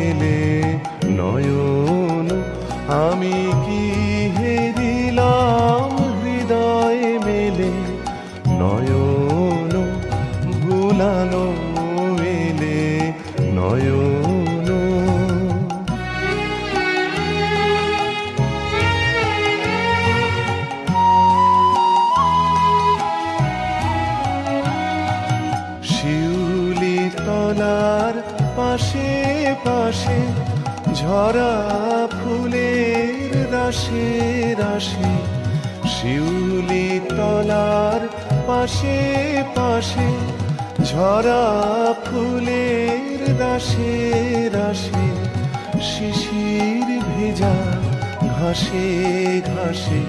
এলে নয়ন আমি কি হেরিলাম হৃদয় মেলে? নয়ন ভুলানো এলে নয়ন। শিউলি তলার পাশে পাশে, ঝরা ফুলের রাশে রাশে শিউলি তলার পাশে পাশে, ঝরা ফুলের রাশে রাশে শিশির ভেজা ঘাসে ঘাসে,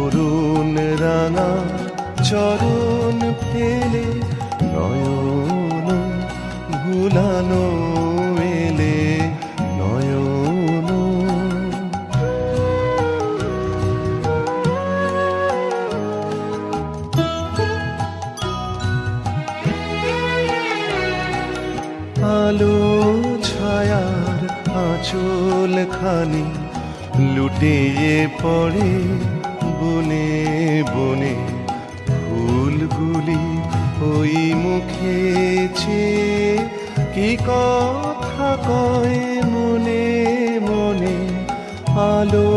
অরুণ রাঙা চরণ ফেলে নয়ন ভুলানো আলো ছায়ার আঁচল খানি লুটিয়ে পড়ে বনে বনে ফুলগুলি ওই মুখে চেয়ে কি কথা কয় মনে মনে? আলো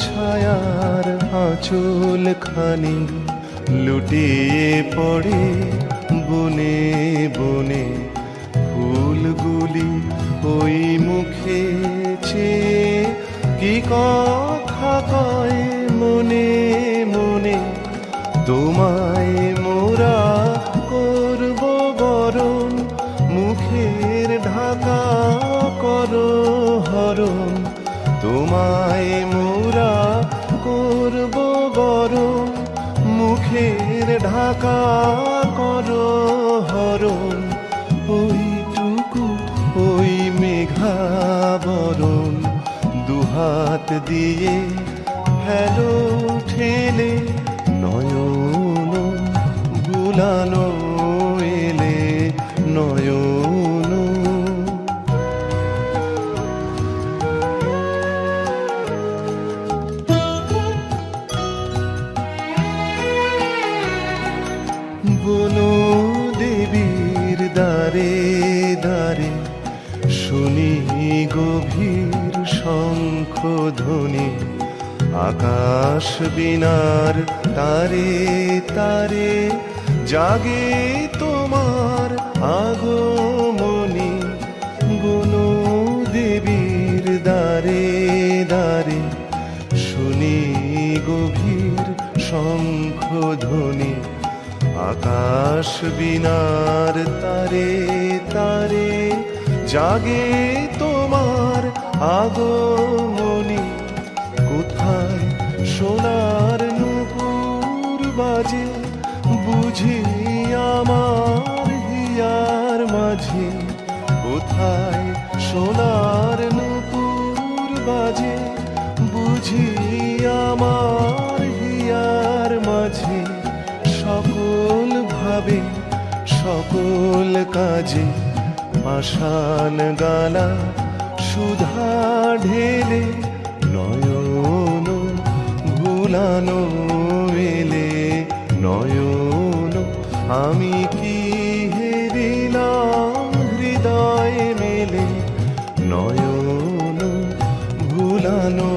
ছায়ার আঁচল খানি লুটিয়ে পড়ে বনে বনে ফুলগুলি ওই মুখে কি কথা কয় মনে মনে? তোমায় মোরা করব বরণ, মুখের ঢাকা করো হরণ। তোমায় মোরা করব বরণ, মুখের ঢাকা করো মেঘাবরণ দুহাত দিয়ে হেলো ঠেলে নয়ন বুলানো এলে নয়ন। বনো দেবীর দ্বারে দ্বারে শুনি গভীর শঙ্খ ধ্বনি আকাশ বিনার তারে তারে জাগে তোমার আগমনি বনো দেবীর দ্বারে। দ্বারে শুনি গভীর শঙ্খ ধ্বনি আকাশ বিনার তারে তারে জাগে তোমার আগমনি। কোথায় সোনার নুপুর বাজে, বুঝি আমার হিয়ার মাঝে। কোথায় সোনার নুপুর বাজে, বুঝি আমার হিয়ার মাঝে। সকল ভাবে, সকল কাজে আশান গালা সুধা ঢেলে নয়ন ভুলানো মেলে নয়ন। আমি কি হেরিলাম হৃদয় মেলে নয়ন ভুলানো